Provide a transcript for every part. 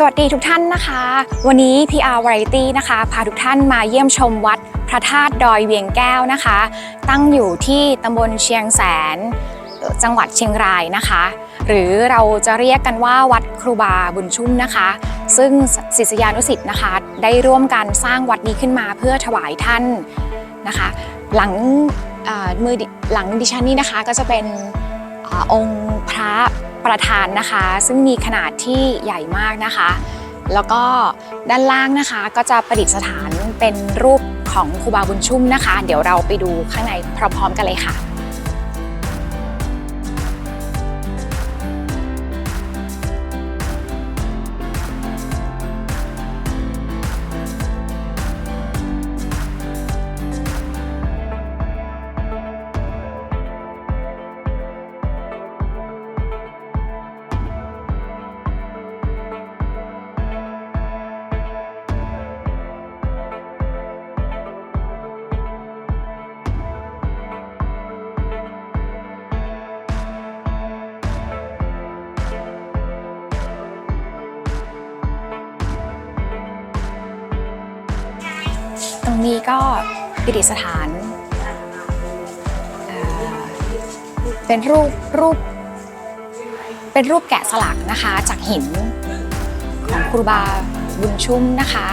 สวัสดีทุกท่านนะคะ วันนี้ PR Variety นะคะ พาทุกท่านมาเยี่ยมชมวัดพระธาตุดอยเวียงแก้วนะคะ ตั้งอยู่ที่ตำบลเชียงแสน จังหวัดเชียงรายนะคะ หรือเราจะเรียกกันว่าวัดครูบาบุญชุ่มนะคะ ซึ่งศิษยานุสิษย์นะคะ ได้ร่วมกันสร้างวัดนี้ขึ้นมาเพื่อถวายท่านนะคะ หลังมือหลังดิฉันนี่นะคะก็จะเป็นอองค์พระ ประธานนะคะ ซึ่งมีขนาดที่ใหญ่มากนะคะ แล้วก็ด้านล่างนะคะก็จะประดิษฐานเป็นรูปของครูบาบุญชุ่มนะคะ เดี๋ยวเราไปดูข้างในพร้อมๆกันเลยค่ะ งนี้ก็ประดิษฐานเอ่อเป็นรูปรูป เป็นรูปแกะสลักนะคะจากหินของครูบาบุญชุ่มนะคะ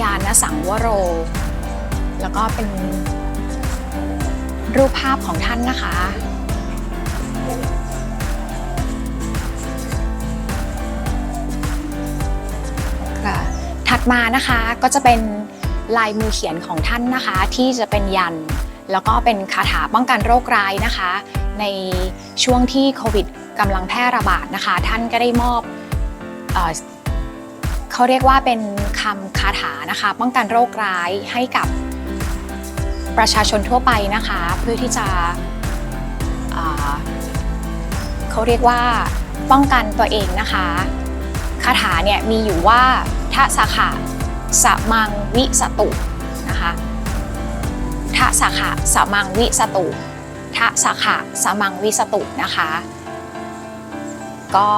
ยานสังวโร แล้วก็เป็นรูปภาพของท่านนะคะค่ะถัดมานะคะก็จะเป็น ลายมือเขียนของท่านนะคะ ที่จะเป็นยัน แล้วก็เป็นคาถาป้องกันโรคร้ายนะคะ ในช่วงที่โควิดกำลังแพร่ระบาดนะคะ ท่านก็ได้มอบเอเขาเรียกว่าเป็นคำคาถานะคะ ป้องกันโรคร้ายให้กับประชาชนทั่วไปนะคะ เพื่อที่จะเขาเรียกว่าป้องกันตัวเองนะคะคาถาเนี่ยมีอยู่ว่าทะสาขะ สมังวิสตุนะคะทะสาขะสมังวิสตุทะสาขะสมังวิสตุนะคะ ก็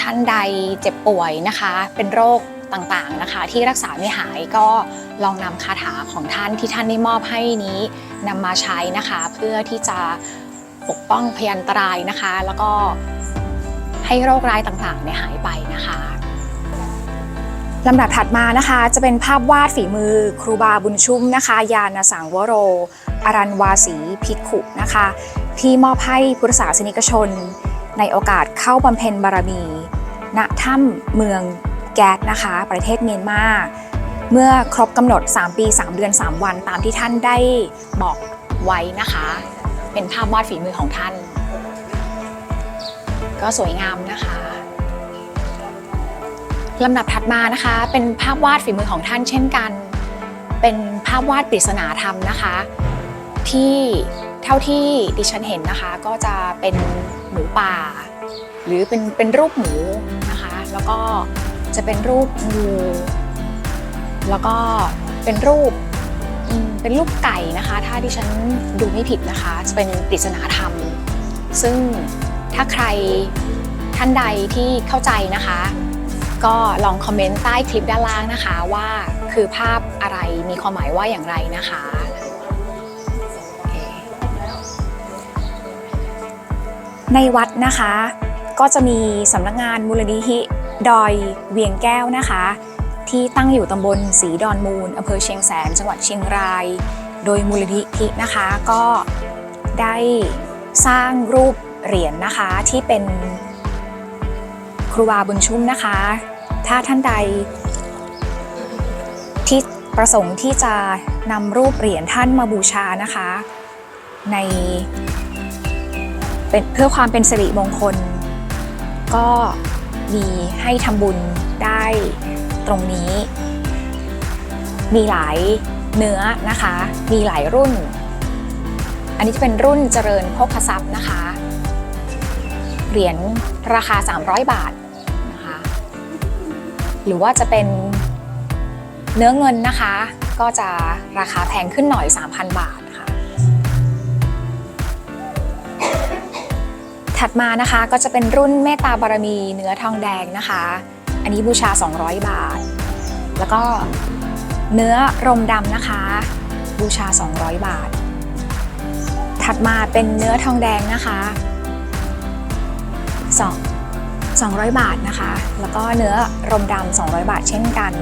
ท่านใดเจ็บป่วยนะคะ เป็นโรคต่างๆนะคะ ที่รักษาไม่หายก็ลองนำคาถาของท่านที่ท่านได้มอบให้นี้นำมาใช้นะคะ เพื่อที่จะปกป้องพยันตรายนะคะ แล้วก็ให้โรคร้ายต่างๆเนี่ยหายไปนะคะ ลำดับถัดมานะคะจะเป็นภาพวาดฝีมือครูบาบุญชุ่มนะคะ ยานสังวโร อรันวาสีภิกขุนะคะ ที่มอบให้พุทธศาสนิกชน ในโอกาสเข้าบำเพ็ญบารมี ณถ้ำเมืองแก๊สนะคะ ประเทศเมียนมาเมื่อครบกำหนด 3 ปี 3 เดือน 3 วันตามที่ท่านได้บอกไว้นะคะ เป็นภาพวาดฝีมือของท่าน ก็สวยงามนะคะ ลำดับถัดมานะคะ เป็นภาพวาดฝีมือของท่านเช่นกัน เป็นภาพวาดปริศนาธรรมนะคะ ที่เท่าที่ดิฉันเห็นนะคะ ก็จะเป็นหมูป่า หรือเป็นเป็นรูปหมูนะคะ แล้วก็จะเป็นรูปงูแล้วก็เป็นรูปเป็นรูปไก่นะคะ ถ้าดิฉันดูไม่ผิดนะคะ จะเป็นปริศนาธรรม ซึ่งถ้าใครท่านใดที่เข้าใจนะคะ ก็ลองคอมเมนต์ใต้คลิปด้านล่างนะคะว่าคือภาพอะไรมีความหมายว่าอย่างไรนะคะในวัดนะคะ ก็จะมีสำนักงานมูลนิธิดอยเวียงแก้วนะคะ ที่ตั้งอยู่ตำบลศรีดอนมูลอำเภอเชียงแสน จังหวัดเชียงราย โดยมูลนิธินะคะก็ได้สร้างรูปเหรียญนะคะที่เป็นครูบาบุญชุ่มนะคะ ถ้าท่านใด ที่ประสงค์ที่จะนำรูปเหรียญท่านมาบูชานะคะ ในเป็นเพื่อความเป็นสิริมงคล ก็มีให้ทำบุญได้ตรงนี้ มีหลายเนื้อนะคะ มีหลายรุ่น อันนี้จะเป็นรุ่นเจริญโภคทรัพย์นะคะ เหรียญราคา 300 บาท หรือว่าจะเป็นเนื้อเงินนะคะ ก็จะราคาแพงขึ้นหน่อย 3,000 บาทค่ะ ถัดมานะคะก็จะเป็นรุ่นเมตตาบารมีเนื้อทองแดงนะคะ อันนี้บูชา 200 บาท แล้วก็เนื้อรมดำนะคะ บูชา 200 บาท ถัดมาเป็นเนื้อทองแดงนะคะ2 200 บาทนะคะ แล้วก็เนื้อรมดำ200 บาทเช่นกัน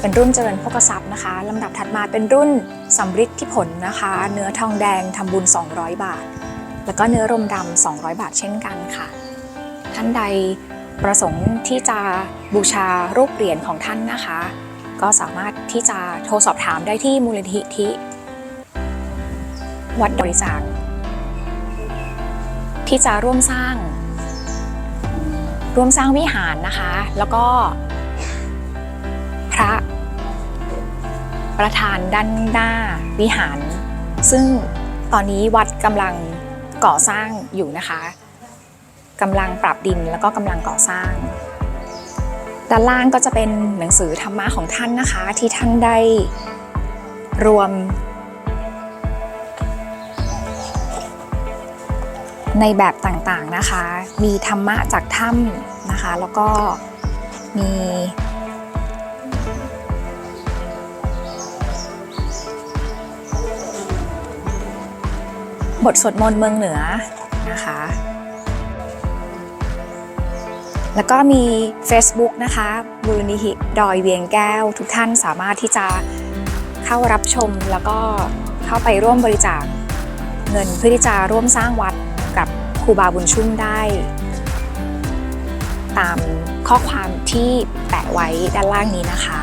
เป็นรุ่นเจริญโภคทรัพย์นะคะลำดับถัดมาเป็นรุ่นสำริดที่ผลนะคะ เนื้อทองแดงทำบุญ 200 บาท แล้วก็เนื้อรมดำ200 บาทเช่นกันค่ะ ท่านใดประสงค์ที่จะบูชารูปเหรียญของท่านนะคะ ก็สามารถที่จะโทรสอบถามได้ที่มูลนิธิวัดบริจาคที่จะร่วมสร้าง ร่วมสร้างวิหารนะคะ แล้วก็ พระประธานด้านหน้าวิหาร ซึ่งตอนนี้วัดกำลังก่อสร้างอยู่นะคะกำลังปรับดินแล้วก็กำลังก่อสร้าง ด้านล่างก็จะเป็นหนังสือธรรมะของท่านนะคะ ที่ท่านได้รวม ในแบบต่างๆนะคะ มีธรรมะจากถ้ำนะคะ แล้วก็มีบทสวดมนต์เมืองเหนือนะคะ แล้วก็มี Facebook นะคะมูลนิธิดอยเวียงแก้ว ทุกท่านสามารถที่จะเข้ารับชมแล้วก็เข้าไปร่วมบริจาคเงินเพื่อที่จะร่วมสร้างวัด ครูบาบุญชุ่มได้ ตามข้อความที่แปะไว้ด้านล่างนี้นะคะ